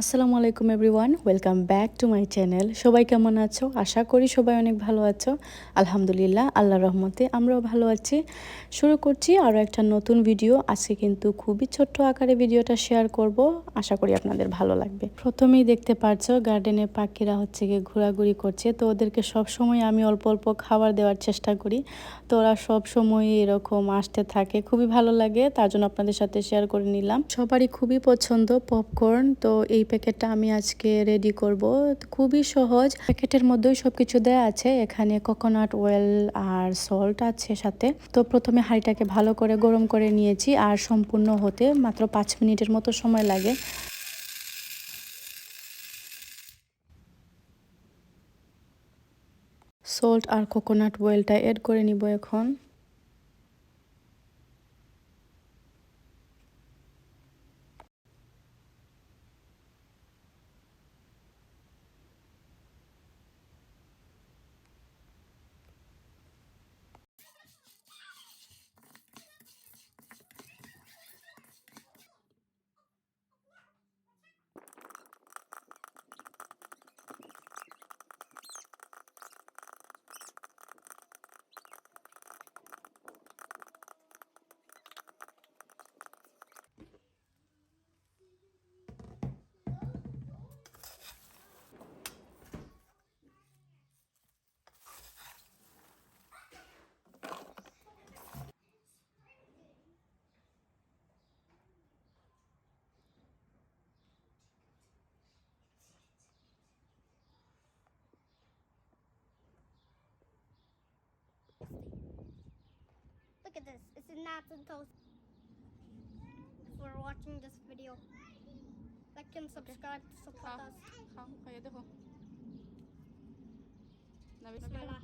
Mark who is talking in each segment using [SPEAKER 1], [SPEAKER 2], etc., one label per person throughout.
[SPEAKER 1] আসসালামু আলাইকুম everyone, welcome back to my channel. সবাই কেমন আছো? আশা করি সবাই অনেক ভালো আছো। আলহামদুলিল্লাহ আল্লাহ রহমতে আমরাও ভালো আছি। শুরু করছি আরও একটা নতুন ভিডিও। আজকে কিন্তু খুবই ছোট্ট আকারে ভিডিওটা শেয়ার করব। আশা করি আপনাদের ভালো লাগবে। প্রথমেই দেখতে পাচ্ছ গার্ডেনে পাখিরা হচ্ছে গিয়ে ঘোরাঘুরি করছে। তো ওদেরকে সব সময় আমি অল্প অল্প খাবার দেওয়ার চেষ্টা করি। তো ওরা সব সময় এরকম আসতে থাকে। খুবই ভালো লাগে। তার জন্য আপনাদের সাথে শেয়ার করে নিলাম। সবারই খুবই পছন্দ। পপকর্ন। তো এই প্যাকেটটা আমি আজকে রেডি করব। খুবই সহজ। প্যাকেটের মধ্যেই সব কিছু দেওয়া আছে। এখানে কোকোনাট অয়েল আর সল্ট আছে সাথে। তো প্রথমে হাঁড়িটাকে ভালো করে গরম করে নিয়েছি আর সম্পূর্ণ হতে মাত্র পাঁচ মিনিটের মতো সময় লাগে। সল্ট আর কোকোনাট অয়েলটা এড করে নিব এখন।
[SPEAKER 2] Look at this. It's a nuts and toast. For watching this video. Like and subscribe to support us.
[SPEAKER 1] খাও খাইয়ে দেখো
[SPEAKER 2] Bismillah.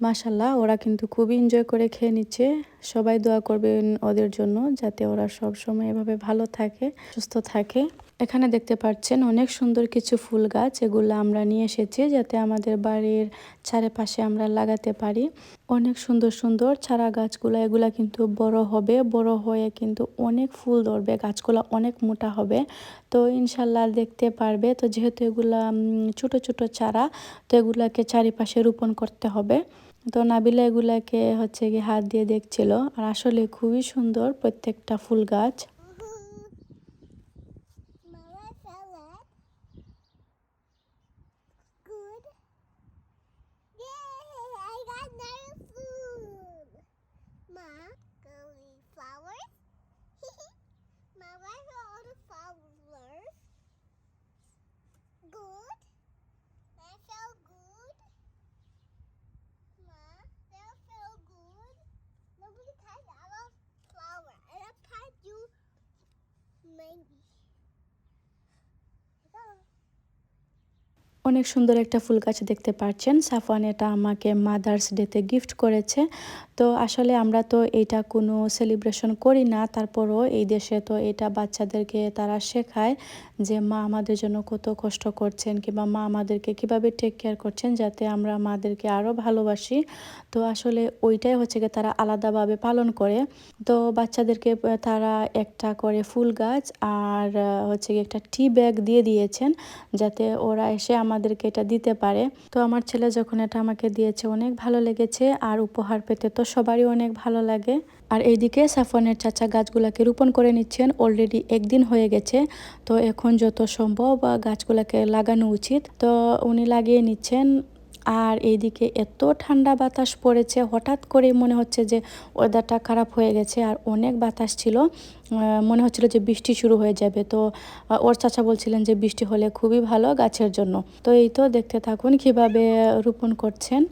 [SPEAKER 1] মাশাল্লাহ ওরা কিন্তু খুবই এনজয় করে খেয়ে নিচ্ছে সবাই দোয়া করবেন ওদের জন্য যাতে ওরা সব সময় এভাবে ভালো থাকে, সুস্থ থাকে। এখানে দেখতে পাচ্ছেন অনেক সুন্দর কিছু ফুল গাছ, এগুলো আমরা নিয়ে এসেছি যাতে আমাদের বাড়ির চারিপাশে আমরা লাগাতে পারি। অনেক সুন্দর সুন্দর চারা গাছগুলো, এগুলা কিন্তু বড় হবে, বড় হয়ে কিন্তু অনেক ফুল ধরবে, গাছগুলো অনেক মোটা হবে। তো ইনশাল্লাহ দেখতে পারবে। তো যেহেতু এগুলা ছোট ছোট চারা, তো এগুলাকে চারিপাশে রোপণ করতে হবে। তো নাবিলা এগুলাকে হচ্ছে কি হাত দিয়ে দেখছিল। আর আসলে খুবই সুন্দর প্রত্যেকটা ফুল গাছ। অনেক সুন্দর একটা ফুল গাছ দেখতে পাচ্ছেন। সাফওয়ান এটা আমাকে মাদার্স ডেতে গিফট করেছে। তো আসলে আমরা তো এটা কোনো সেলিব্রেশন করি না, তারপরও এই দেশে তো এটা বাচ্চাদেরকে তারা শেখায় যে মা আমাদের জন্য কত কষ্ট করছেন কিংবা মা আমাদেরকে কীভাবে টেক কেয়ার করছেন যাতে আমরা মাদেরকে আরও ভালোবাসি। তো আসলে ওইটাই হচ্ছে গিয়ে তারা আলাদাভাবে পালন করে। তো বাচ্চাদেরকে তারা একটা করে ফুল গাছ আর হচ্ছে গিয়ে একটা টি ব্যাগ দিয়ে দিয়েছেন যাতে ওরা এসে আমাদেরকে এটা দিতে পারে। তো আমার ছেলে যখন এটা আমাকে দিয়েছে অনেক ভালো লেগেছে আর উপহার পেতে তো সবারই অনেক ভালো লাগে। আর এইদিকে সাফনের চাচা গাছগুলাকে রোপণ করে নিচ্ছেন অলরেডি একদিন হয়ে গেছে। তো এখন যত সম্ভব গাছগুলাকে লাগানো উচিত। তো উনি লাগিয়ে নিচ্ছেন। আর এইদিকে এত ঠান্ডা বাতাস পড়েছে, হঠাৎ করে মনে হচ্ছে যে ওয়েদারটা খারাপ হয়ে গেছে। আর অনেক বাতাস ছিল মনে হচ্ছিল যে বৃষ্টি শুরু হয়ে যাবে। তো ওর চাচা বলছিলেন যে বৃষ্টি হলে খুবই ভালো গাছের জন্য। তো এই তো দেখতে থাকুন কীভাবে রোপণ করছেন।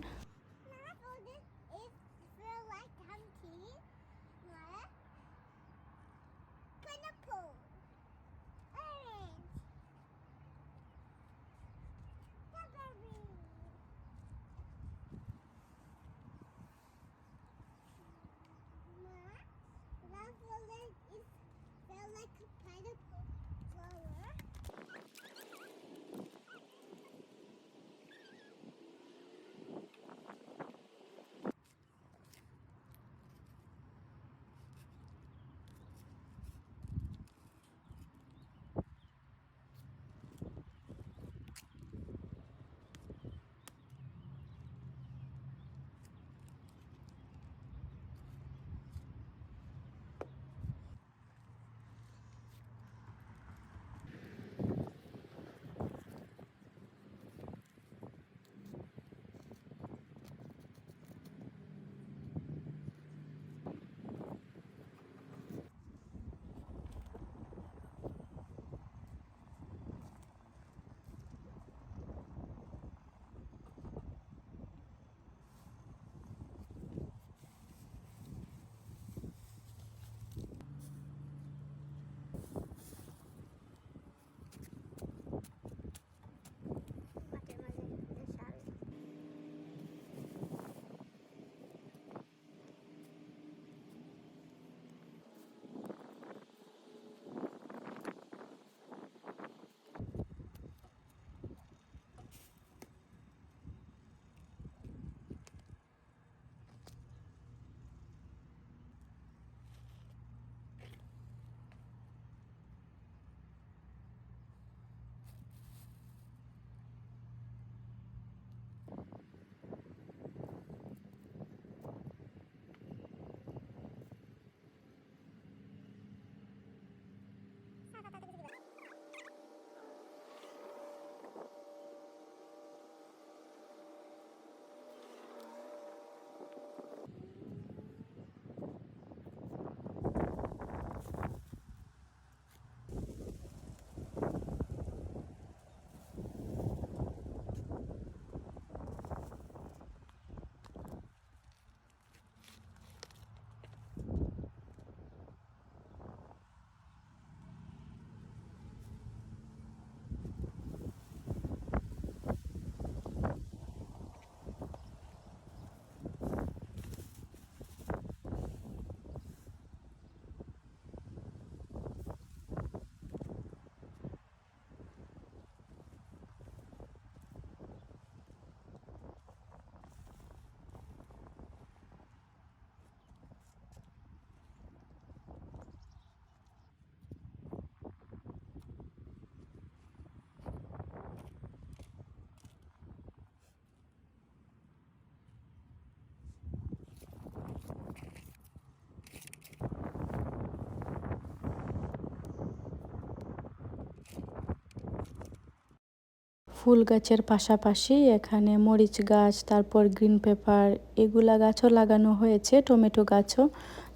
[SPEAKER 1] ফুল গাছের পাশাপাশি এখানে মরিচ গাছ, তারপর গ্রিন পেপার, এগুলা গাছও লাগানো হয়েছে, টমেটো গাছও।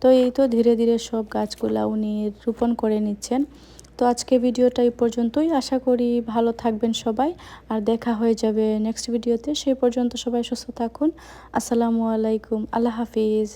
[SPEAKER 1] তো এই তো ধীরে ধীরে সব গাছগুলা উনি রোপণ করে নিচ্ছেন। তো আজকে ভিডিওটা এই পর্যন্তই। আশা করি ভালো থাকবেন সবাই, আর দেখা হয়ে যাবে নেক্সট ভিডিওতে সেই পর্যন্ত সবাই সুস্থ থাকুন। আসসালামু আলাইকুম। আল্লাহ হাফিজ।